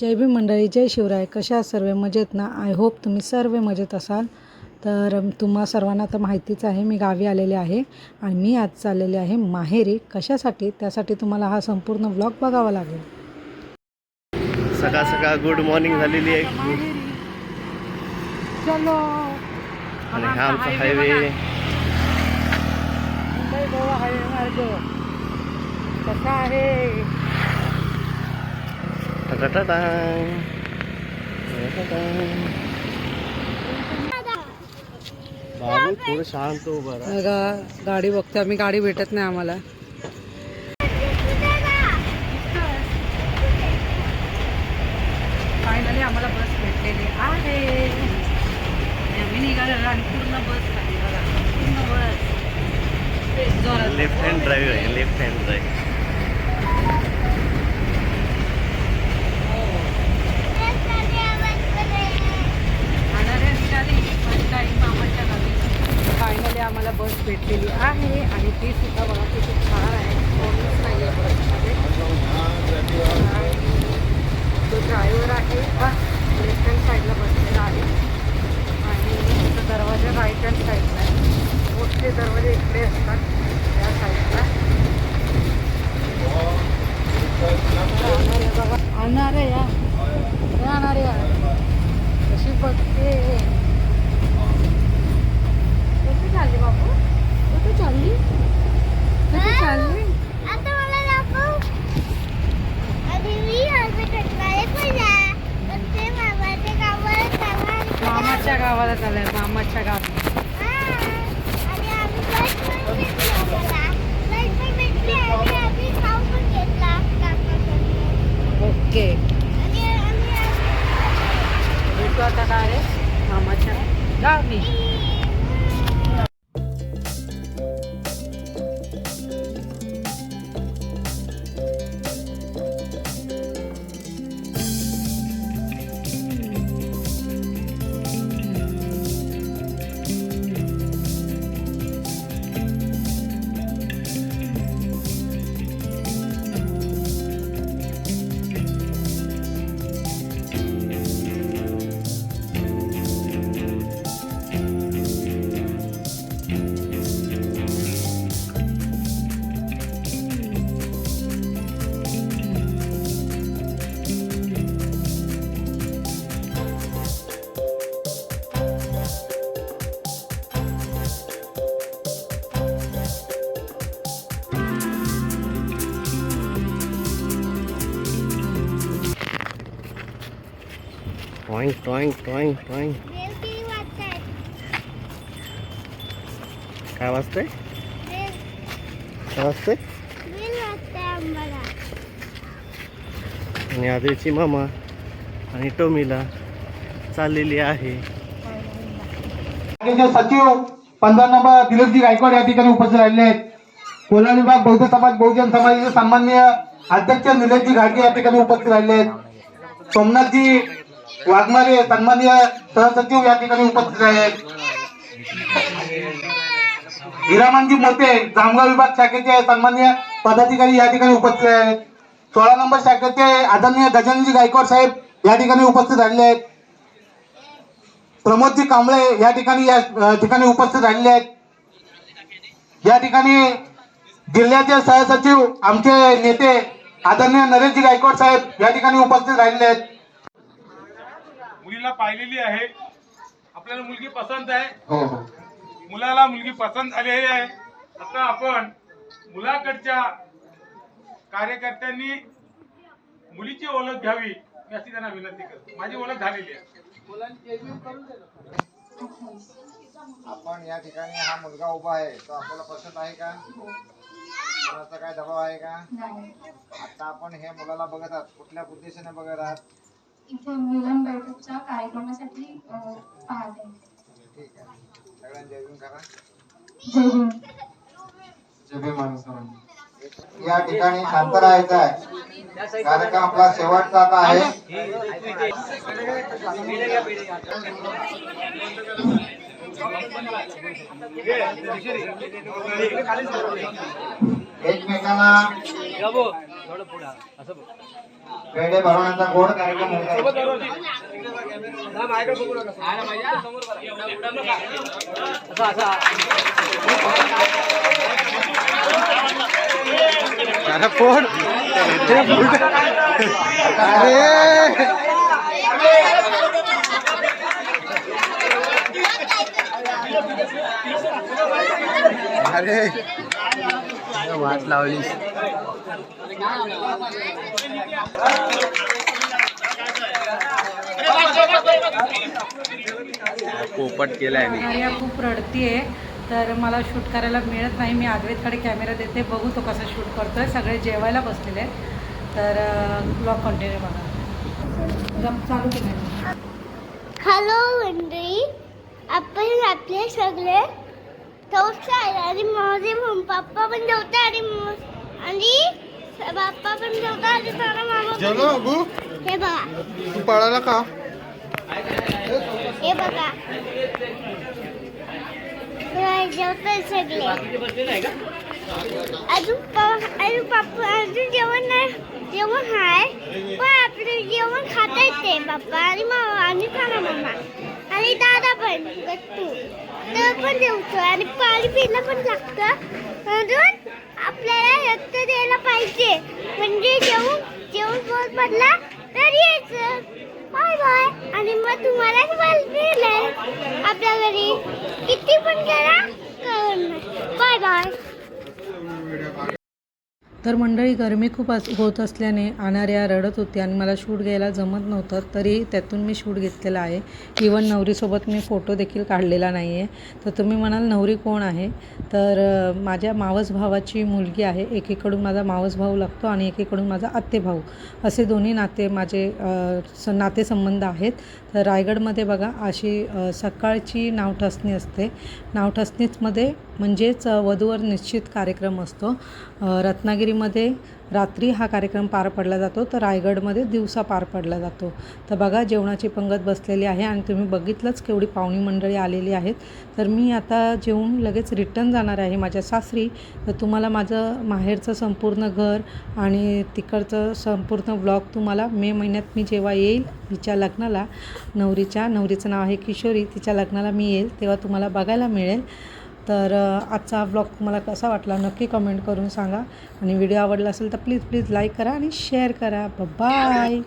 जय भीम मंडळी जय शिवराय. कशा सर्व? मजेत ना? आय होप तुम्ही सर्व मजेत असाल. तर तुम्हा सर्वांना तर माहितीच आहे मी गावी आलेले आहे आणि मी आज चाललेले आहे माहेरी. कशासाठी? त्यासाठी तुम्हाला हा संपूर्ण ब्लॉग बघावा लागेल. सकाळ सकाळ गुड मॉर्निंग झालेली आहे. चलो. आणि हा आमचा हायवे कसा आहे? थोडं शांत उभा राहा. गा- गाडी बघतो आम्ही गाडी भेटत नाही आम्हाला. फायनली आम्हाला बस भेटलेली आहे. आणि आम्ही निघालेलो आणि पूर्ण बस बघा. पूर्ण बस लेफ्ट हँड ड्राईव्ह आहे लेफ्ट हँड ड्राईव्ह खाणाऱ्या निघाली फर्स्ट टाईम मामाच्या गावी फायनली आम्हाला बस भेटलेली आहे सुद्धा बघा किती छान आहे. कोणीच नाही आहे बसमध्ये. आणि जो ड्रायव्हर आहे. हा लेफ्ट हँड साईडला बसलेला आहे. आणि तो दरवाजा राईट हँड साईडला आहे. मोठे दरवाजे इकडे असतात त्या साईडला आणणार आहे या. हे आणणार या. कशी बघते. कुठे चालली बापू कुठे चालली? कुठे चालली आता मला दाखव. आणि मी असं पण ते मामाच्या गावाला चालणार मामाच्या गावाला चाललंय मामाच्या गावी. आणि आम्ही फ्लाईट पण घेतली आम्हाला. फ्लाईट पण भेटली आणि आम्ही खाऊ पण घेतला काकाकडनं. ओके. आणि आम्ही भेटू आता डायरेक्ट मामाच्या गावी. टॉईंग टॉईंग टॉईंग टॉईंग काय वाजतंय काय वाजतंय आणि आदिलची मामा आणि टोमीला चाललेली आहे. सचिव पंधरा नंबर दिलीपजी गायकवाड या ठिकाणी उपस्थित राहिले आहेत. कोल्हार विभाग बौद्ध समाज बहुजन समाजाचे सन्माननीय अध्यक्ष निलेशजी घाडगे या ठिकाणी उपस्थित राहिले आहेत. सोमनाथजी वाघमारे सन्माननीय सहसचिव या ठिकाणी उपस्थित आहेत. हिरामानजी मोते जामगाव विभाग शाखेचे सन्माननीय पदाधिकारी या ठिकाणी उपस्थित आहेत. सोळा नंबर शाखेचे आदरणीय गजाननजी गायकवाड साहेब या ठिकाणी उपस्थित राहिले आहेत. प्रमोदजी कांबळे या ठिकाणी या ठिकाणी उपस्थित राहिलेले आहेत. या ठिकाणी जिल्ह्याचे सहसचिव आमचे नेते आदरणीय नरेशजी गायकवाड साहेब या ठिकाणी उपस्थित राहिले आहेत. मुलीला पाहिलेली आहे. आपल्याला मुलगी पसंत आहे. हो हो. मुलाला मुलगी पसंत झालेली आहे. आता आपण मुलाकडच्या कार्यकर्त्यांनी मुलीची ओळख घ्यावी मी अशी त्यांना विनंती करतो. माझी ओळख झालेली आहे. आपण या ठिकाणी हा मुलगा उभा आहे. तो आपल्याला पसंत आहे का? कोणाचा काय दबाव आहे का? आता आपण हे मुलाला बघत आहात. कुठल्या उद्देशाने बघत आहात? इथे मिलन बैठकच्या कार्यक्रमासाठी पाहते. या ठिकाणी शांत राहायचं आहे. कार्यक्रम आपला शेवटचा आता आहे? एकमेकांना पेढे भरवण्याचा गोड कार्यक्रम होत अरे फोड अरे. अरे. वाट लावलीस. पोपट केलाय मी. आर्या खूप रडतीये. तर मला शूट करायला मिळत नाही. मी आद्वैतकडे कॅमेरा देते. बघू तो कसा शूट करतोय. सगळे जेवायला बसलेले आहेत. तर ब्लॉग कंटिन्यू बघा. चालू हॅलो मंडळी आपण आपले सगळे आणि माझे मम्मी पप्पा पण जेवतात आणि म- आणि बाप्पा पण जेवतात आणि माझा मामा पण हे बघा. तू पळाला का? हे बघा. जेवतात सगळे. अजून प- अजून पप्पा अजून जेवण नाही. जेवण आहे पण आपलं जेवण खाता येते पप्पा आणि मामा आणि खाना मामा. आणि दादा पण गट्टू. तर पण जेवतो आणि पाणी पिणं पण लागतं. अजून? आपल्याला रक्त द्यायला पाहिजे. म्हणजे जेवण जेवण पोट पडला तर यायचं. Bye bye. आणि मग तुम्हाला दिलंय आपल्या घरी किती पण करा बाय बाय. तर मंडळी गरमी खूप अस होत असल्याने अनार्या रडत होती आणि मला शूट घ्यायला जमत नव्हतं तरी त्यातून मी शूट घेतलेला आहे. इवन नवरीसोबत मी फोटो देखील काढलेला नाही आहे तर तुम्ही म्हणाल नवरी कोण आहे? तर माझ्या मावस भावाची मुलगी आहे. एकीकडून माझा मावस भाऊ लागतो आणि एकीकडून माझा आत्ते भाऊ. असे दोन्ही नाते माझे स नातेसंबंध आहेत. तर रायगडमध्ये बघा अशी सकाळची नावठसणी असते. नावठसणीमध्ये म्हणजेच वधूवर निश्चित कार्यक्रम असतो. रत्नागिरी रत्नागिरीमध्ये रात्री हा कार्यक्रम पार पडला जातो. तर रायगडमध्ये दिवसा पार पडला जातो. तर बघा जेवणाची पंगत बसलेली आहे आणि तुम्ही बघितलंच केवढी पाहुणी मंडळी आलेली आहेत. तर मी आता जेवून लगेच रिटर्न जाणार आहे माझ्या सासरी. तर तुम्हाला माझं माहेरचं संपूर्ण घर आणि तिकडचं संपूर्ण ब्लॉग तुम्हाला मे महिन्यात मी जेव्हा येईल हिच्या लग्नाला नवरीच्या नवरीचं नाव आहे किशोरी तिच्या लग्नाला मी येईल तेव्हा तुम्हाला बघायला मिळेल. तर आजचा ब्लॉग तुम्हाला कसा वाटला नक्की कमेंट करून सांगा. आणि व्हिडिओ आवडला असेल तर प्लीज प्लीज लाईक करा आणि शेअर करा. बाय